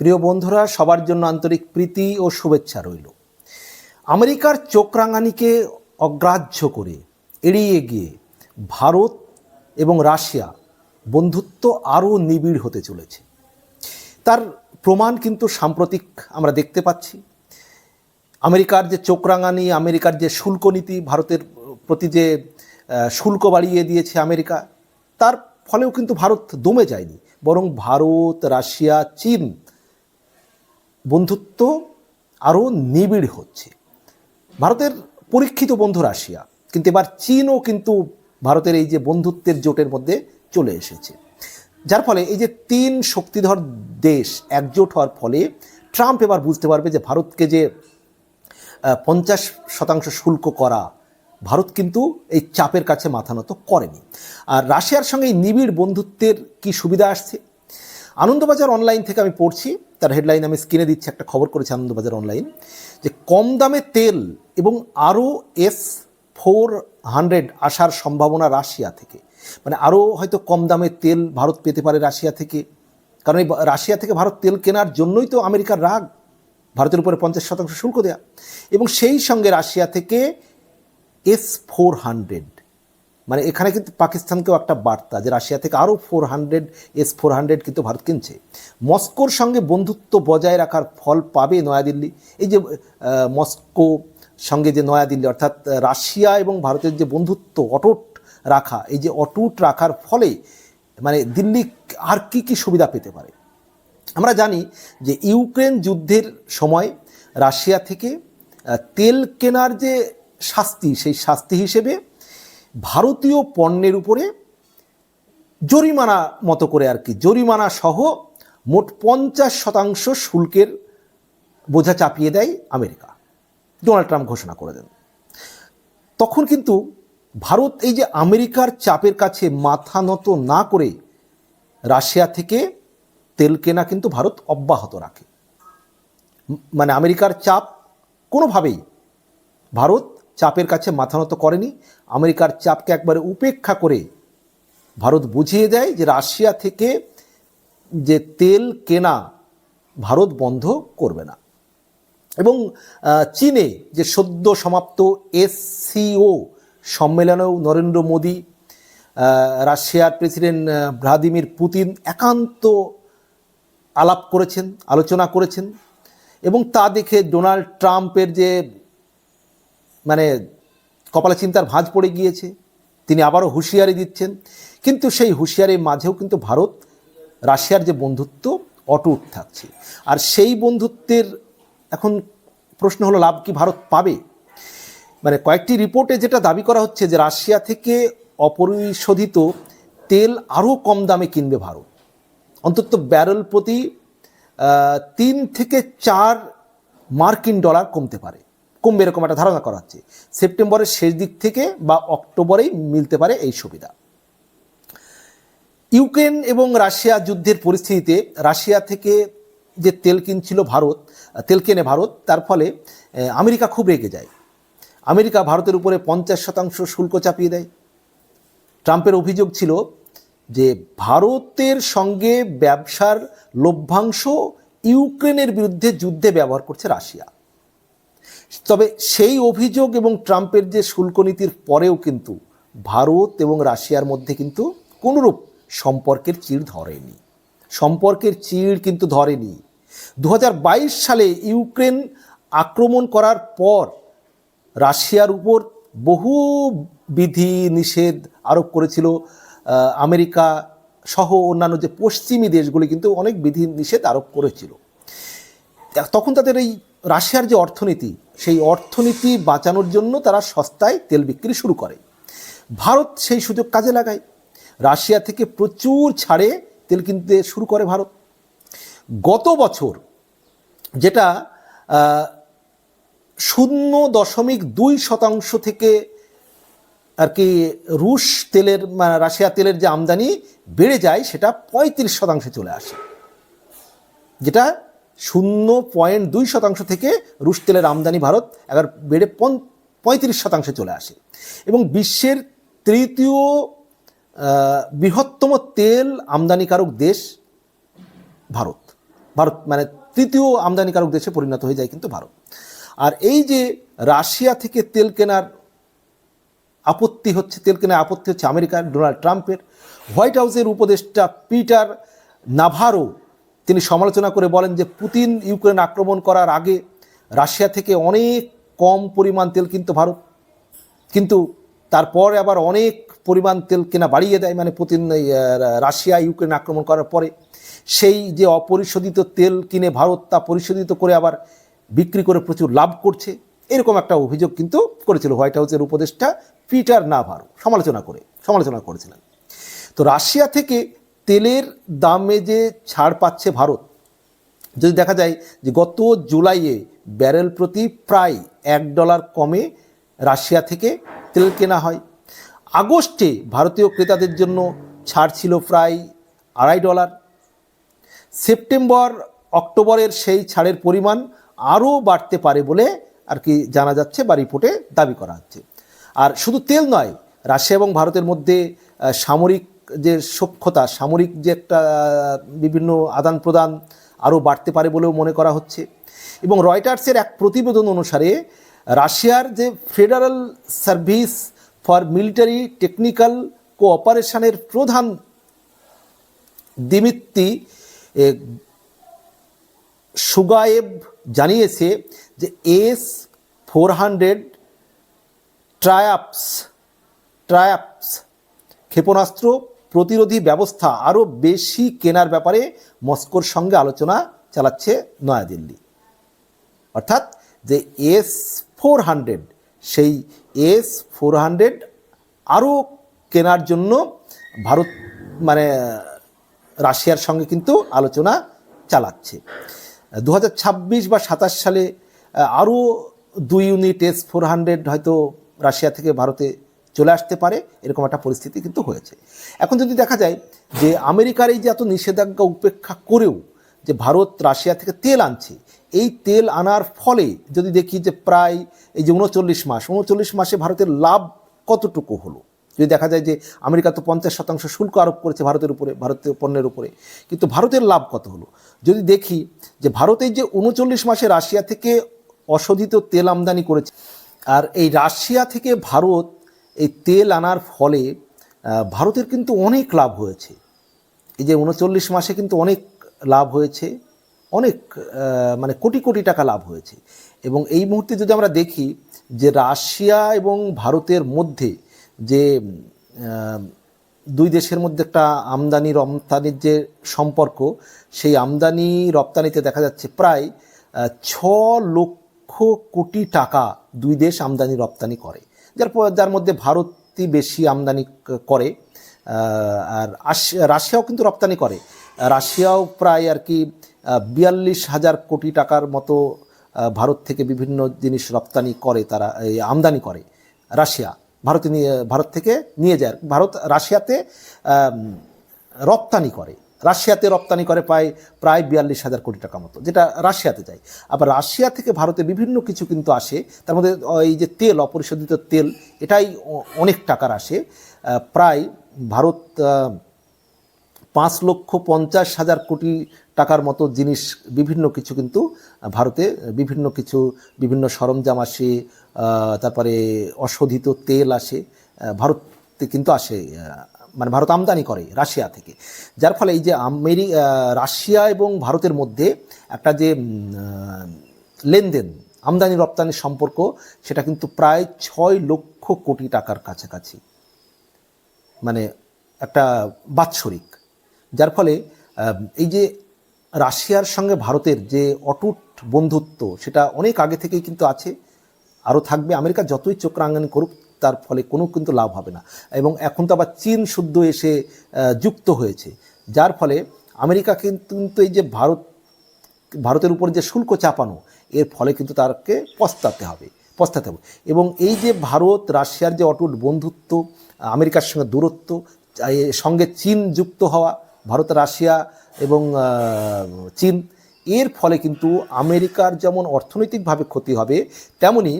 প্রিয় বন্ধুরা, সবার জন্য আন্তরিক প্রীতি ও শুভেচ্ছা রইল। আমেরিকার চোখ রাঙানিকে অগ্রাহ্য করে এড়িয়ে গিয়ে ভারত এবং রাশিয়া বন্ধুত্ব আরও নিবিড় হতে চলেছে। তার প্রমাণ কিন্তু সাম্প্রতিক আমরা দেখতে পাচ্ছি। আমেরিকার যে চোখ রাঙানি, আমেরিকার যে শুল্ক নীতি, ভারতের প্রতি যে শুল্ক বাড়িয়ে দিয়েছে আমেরিকা, তার ফলেও কিন্তু ভারত দমে যায়নি। বরং ভারত, রাশিয়া, চীন বন্ধুত্ব আরও নিবিড় হচ্ছে। ভারতের পরীক্ষিত বন্ধু রাশিয়া, কিন্তু এবার চীনও কিন্তু ভারতের এই যে বন্ধুত্বের জোটের মধ্যে চলে এসেছে। যার ফলে এই যে তিন শক্তিধর দেশ একজোট হওয়ার ফলে ট্রাম্প এবার বুঝতে পারবে যে ভারতকে যে পঞ্চাশ শতাংশ শুল্ক করা, ভারত কিন্তু এই চাপের কাছে মাথা নত করেনি। আর রাশিয়ার সঙ্গে এই নিবিড় বন্ধুত্বের কি সুবিধা আসছে? আনন্দবাজার অনলাইন থেকে আমি পড়ছি। তার হেডলাইন আমি স্ক্রিনে দিচ্ছি, একটা খবর করেছে আনন্দবাজার অনলাইন যে কম দামে তেল এবং আরও এস ফোর হান্ড্রেড আসার সম্ভাবনা রাশিয়া থেকে। মানে আরও হয়তো কম দামে তেল ভারত পেতে পারে রাশিয়া থেকে। কারণ এই রাশিয়া থেকে ভারত তেল কেনার জন্যই তো আমেরিকার রাগ, ভারতের উপরে পঞ্চাশ শতাংশ শুল্ক দেয়া। এবং সেই সঙ্গে রাশিয়া থেকে এস ফোর হান্ড্রেড মানে এখানে কিন্তু পাকিস্তানকেও একটা বার্তা যে রাশিয়া থেকে আরও four hundred S four hundred কিন্তু ভারত কিনছে। মস্কোর সঙ্গে বন্ধুত্ব বজায় রাখার ফল পাবে নয়াদিল্লি। এই যে মস্কো সঙ্গে যে নয়াদিল্লি, অর্থাৎ রাশিয়া এবং ভারতের যে বন্ধুত্ব, অটুট রাখা, এই যে অটুট রাখার ফলে মানে দিল্লি আর কি কি সুবিধা পেতে পারে? আমরা জানি যে ইউক্রেন যুদ্ধের সময় রাশিয়া থেকে তেল কেনার যে শাস্তি, সেই শাস্তি হিসেবে ভারতীয় পণ্যের উপরে জরিমানা মতো করে আর কি। জরিমানা সহ মোট পঞ্চাশ শতাংশ শুল্কের বোঝা চাপিয়ে দেয় আমেরিকা। ডোনাল্ড ট্রাম্প ঘোষণা করে দেন। তখন কিন্তু ভারত এই যে আমেরিকার চাপের কাছে মাথা নত না করে রাশিয়া থেকে তেল কেনা কিন্তু ভারত অব্যাহত রাখে। মানে আমেরিকার চাপ কোনোভাবেই ভারত চাপের কাছে মাথা নত করেনি। আমেরিকার চাপকে একবারে উপেক্ষা করে ভারত বুঝিয়ে দেয় যে রাশিয়া থেকে যে তেল কেনা ভারত বন্ধ করবে না। এবং চীনে যে সদ্য সমাপ্ত এসসিও সম্মেলনেও নরেন্দ্র মোদী রাশিয়ার প্রেসিডেন্ট ভ্লাদিমির পুতিন একান্ত আলাপ করেছেন, আলোচনা করেছেন এবং তা দেখে ডোনাল্ড ট্রাম্পের যে মানে কপালে চিন্তার ভাঁজ পড়ে গিয়েছে। তিনি আবারও হুঁশিয়ারি দিচ্ছেন। কিন্তু সেই হুঁশিয়ারির মাঝেও কিন্তু ভারত, রাশিয়ার যে বন্ধুত্ব, অটুট থাকছে। আর সেই বন্ধুত্বের এখন প্রশ্ন হলো, লাভ কি ভারত পাবে? মানে কয়েকটি রিপোর্টে যেটা দাবি করা হচ্ছে যে, রাশিয়া থেকে অপরিশোধিত তেল আরও কম দামে কিনবে ভারত। অন্তত ব্যারেল প্রতি তিন থেকে চার মার্কিন ডলার কমতে পারে। কমবে এরকম একটা ধারণা করা হচ্ছে। সেপ্টেম্বরের শেষ দিক থেকে বা অক্টোবরেই মিলতে পারে এই সুবিধা। ইউক্রেন এবং রাশিয়া যুদ্ধের পরিস্থিতিতে রাশিয়া থেকে যে তেল কিনছিল ভারত, তেল কেনে ভারত, তার ফলে আমেরিকা খুব রেগে যায়। আমেরিকা ভারতের উপরে পঞ্চাশ শতাংশ শুল্ক চাপিয়ে দেয়। ট্রাম্পের অভিযোগ ছিল যে ভারতের সঙ্গে ব্যবসার লভ্যাংশ ইউক্রেনের বিরুদ্ধে যুদ্ধে ব্যবহার করছে রাশিয়া। তবে সেই অভিযোগ এবং ট্রাম্পের যে শুল্ক নীতির পরেও কিন্তু ভারত এবং রাশিয়ার মধ্যে কিন্তু কোনোরূপ সম্পর্কের চিড় ধরেনি। সম্পর্কের চিড় কিন্তু ধরেনি। দু হাজার বাইশ সালে ইউক্রেন আক্রমণ করার পর রাশিয়ার উপর বহু বিধি নিষেধ আরোপ করেছিল আমেরিকা সহ অন্যান্য যে পশ্চিমী দেশগুলি কিন্তু অনেক বিধি নিষেধ আরোপ করেছিল। তখন তাদের এই রাশিয়ার যে অর্থনীতি, সেই অর্থনীতি বাঁচানোর জন্য তারা সস্তায় তেল বিক্রি শুরু করে। ভারত সেই সুযোগ কাজে লাগায়। রাশিয়া থেকে প্রচুর ছাড়ে তেল কিনতে শুরু করে ভারত। গত বছর যেটা শূন্য দশমিক দুই শতাংশ থেকে আর কি রুশ তেলের রাশিয়া তেলের যে আমদানি বেড়ে যায়, সেটা পঁয়ত্রিশ শতাংশে চলে আসে। যেটা শূন্য পয়েন্ট দুই শতাংশ থেকে রুশ তেলের আমদানি ভারত এবার বেড়ে পঁয়ত্রিশ শতাংশে চলে আসে। এবং বিশ্বের তৃতীয় বৃহত্তম তেল আমদানিকারক দেশ ভারত। ভারত মানে তৃতীয় আমদানিকারক দেশে পরিণত হয়ে যায় কিন্তু ভারত। আর এই যে রাশিয়া থেকে তেল কেনার আপত্তি হচ্ছে, তেল কেনার আপত্তি হচ্ছে আমেরিকার ডোনাল্ড ট্রাম্পের। হোয়াইট হাউসের উপদেষ্টা পিটার নাভারো তিনি সমালোচনা করে বলেন যে পুতিন ইউক্রেন আক্রমণ করার আগে রাশিয়া থেকে অনেক কম পরিমাণ তেল কিন্তু ভারত। কিন্তু তারপরে আবার অনেক পরিমাণ তেল কেনা বাড়িয়ে দেয় মানে পুতিন রাশিয়া ইউক্রেন আক্রমণ করার পরে। সেই যে অপরিশোধিত তেল কিনে ভারত তা পরিশোধিত করে আবার বিক্রি করে প্রচুর লাভ করছে, এরকম একটা অভিযোগ কিন্তু করেছিল হোয়াইট হাউসের উপদেষ্টা পিটার নাভারো। সমালোচনা করে, সমালোচনা করেছিলেন। তো রাশিয়া থেকে তেলের দামে যে ছাড় পাচ্ছে ভারত, যদি দেখা যায় যে গত জুলাইয়ে ব্যারেল প্রতি প্রায় এক ডলার কমে রাশিয়া থেকে তেল কেনা হয়। আগস্টে ভারতীয় ক্রেতাদের জন্য ছাড় ছিল প্রায় আড়াই ডলার। সেপ্টেম্বর, অক্টোবরের সেই ছাড়ের পরিমাণ আরও বাড়তে পারে বলে আর কি জানা যাচ্ছে বা রিপোর্টে দাবি করা হচ্ছে। আর শুধু তেল নয়, রাশিয়া এবং ভারতের মধ্যে সামরিক যে সক্ষতা সামরিক যে একটা, বিভিন্ন আদান প্রদান আরও বাড়তে পারে বলেও মনে করা হচ্ছে। এবং রয়টার্সের এক প্রতিবেদন অনুসারে রাশিয়ার যে federal service for military technical কোঅপারেশনের প্রধান দিমিত্তি সুগায়েব জানিয়েছে যে S four hundred Triumf Triumf ক্ষেপণাস্ত্র প্রতিরোধী ব্যবস্থা আরও বেশি কেনার ব্যাপারে মস্কোর সঙ্গে আলোচনা চালাচ্ছে নয়াদিল্লি। অর্থাৎ যে এস ফোর হান্ড্রেড, সেই এস ফোর হান্ড্রেড আরও কেনার জন্য ভারত মানে রাশিয়ার সঙ্গে কিন্তু আলোচনা চালাচ্ছে। দু হাজার ছাব্বিশ বা সাতাশ সালে, আরও দুই ইউনিট এস ফোর হান্ড্রেড হয়তো রাশিয়া থেকে ভারতে চলে আসতে পারে, এরকম একটা পরিস্থিতি কিন্তু হয়েছে। এখন যদি দেখা যায় যে আমেরিকার এই যে এত নিষেধাজ্ঞা উপেক্ষা করেও যে ভারত রাশিয়া থেকে তেল আনছে, এই তেল আনার ফলে যদি দেখি যে প্রায় এই যে উনচল্লিশ মাস উনচল্লিশ মাসে ভারতের লাভ কতটুকু হলো? যদি দেখা যায় যে আমেরিকা তো পঞ্চাশ শতাংশ শুল্ক আরোপ করেছে ভারতের উপরে, ভারতীয় পণ্যের উপরে, কিন্তু ভারতের লাভ কত হলো? যদি দেখি যে ভারতের যে উনচল্লিশ মাসে রাশিয়া থেকে অশোধিত তেল আমদানি করেছে, আর এই রাশিয়া থেকে ভারত এই তেল আনার ফলে ভারতের কিন্তু অনেক লাভ হয়েছে। এই যে উনচল্লিশ মাসে কিন্তু অনেক লাভ হয়েছে, অনেক মানে কোটি কোটি টাকা লাভ হয়েছে। এবং এই মুহূর্তে যদি আমরা দেখি যে রাশিয়া এবং ভারতের মধ্যে যে দুই দেশের মধ্যে একটা আমদানি রপ্তানির যে সম্পর্ক, সেই আমদানি রপ্তানিতে দেখা যাচ্ছে প্রায় ছ লক্ষ কোটি টাকা দুই দেশ আমদানি রপ্তানি করে। যার যার মধ্যে ভারতই বেশি আমদানি করে আর রাশিয়াও কিন্তু রপ্তানি করে। রাশিয়াও প্রায় আর কি বিয়াল্লিশ হাজার কোটি টাকার মতো ভারত থেকে বিভিন্ন জিনিস রপ্তানি করে তারা, এই আমদানি করে রাশিয়া। ভারতে নিয়ে, ভারত থেকে নিয়ে যায়। ভারত রাশিয়াতে রপ্তানি করে। রাশিয়াতে রপ্তানি করে প্রায় প্রায় বিয়াল্লিশ হাজার কোটি টাকা মতো, যেটা রাশিয়াতে যায়। আবার রাশিয়া থেকে ভারতে বিভিন্ন কিছু কিন্তু আসে, তার মধ্যে এই যে তেল, অপরিশোধিত তেল, এটাই অনেক টাকার আসে। প্রায় ভারত পাঁচ লক্ষ পঞ্চাশ হাজার কোটি টাকার মতো জিনিস, বিভিন্ন কিছু কিন্তু ভারতে, বিভিন্ন কিছু, বিভিন্ন সরঞ্জাম আসে তারপরে অশোধিত তেল আসে ভারতে কিন্তু আসে মানে ভারত আমদানি করে রাশিয়া থেকে। যার ফলে এই যে আমেরি রাশিয়া এবং ভারতের মধ্যে একটা যে লেনদেন, আমদানি রপ্তানির সম্পর্ক, সেটা কিন্তু প্রায় ছয় লক্ষ কোটি টাকার কাছাকাছি। মানে একটা বাৎসরিক। যার ফলে এই যে রাশিয়ার সঙ্গে ভারতের যে অটুট বন্ধুত্ব, সেটা অনেক আগে থেকেই কিন্তু আছে। আরও থাকবে। আমেরিকা যতই চোখ রাঙানি করুক তার ফলে কোনো কিন্তু লাভ হবে না। এবং এখন তো আবার চীন শুদ্ধ এসে যুক্ত হয়েছে। যার ফলে আমেরিকা কিন্তু এই যে ভারত, ভারতের উপর যে শুল্ক চাপানো, এর ফলে কিন্তু তাকে পস্তাতে হবে পস্তাতে হবে। এবং এই যে ভারত, রাশিয়ার যে অটুট বন্ধুত্ব, আমেরিকার সঙ্গে দূরত্ব সঙ্গে চীন যুক্ত হওয়া, ভারত, রাশিয়া এবং চীন, এর ফলে কিন্তু আমেরিকার যেমন অর্থনৈতিকভাবে ক্ষতি হবে, তেমনি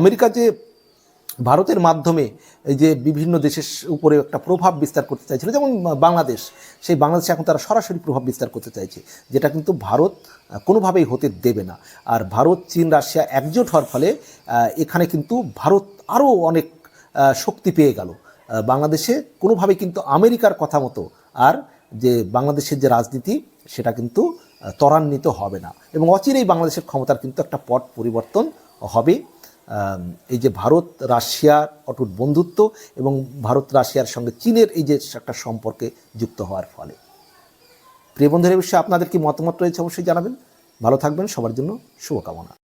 আমেরিকা যে ভারতের মাধ্যমে এই যে বিভিন্ন দেশের উপরে একটা প্রভাব বিস্তার করতে চাইছিল, যেমন বাংলাদেশ, সেই বাংলাদেশে এখন তারা সরাসরি প্রভাব বিস্তার করতে চাইছে, যেটা কিন্তু ভারত কোনোভাবেই হতে দেবে না। আর ভারত, চীন, রাশিয়া একজোট হওয়ার ফলে এখানে কিন্তু ভারত আরও অনেক শক্তি পেয়ে গেল। বাংলাদেশে কোনোভাবেই কিন্তু আমেরিকার কথা মতো আর যে বাংলাদেশের যে রাজনীতি, সেটা কিন্তু ত্বরান্বিত হবে না। এবং অচিরেই বাংলাদেশের ক্ষমতার কিন্তু একটা পট পরিবর্তন হবে। এই যে ভারত রাশিয়ার অটুট বন্ধুত্ব এবং ভারত, রাশিয়ার সঙ্গে চীনের এই যে একটা সম্পর্কে যুক্ত হওয়ার ফলে। প্রিয় বন্ধুরা বিষয়ে আপনাদের কি মতামত রয়েছে অবশ্যই জানাবেন। ভালো থাকবেন, সবার জন্য শুভকামনা।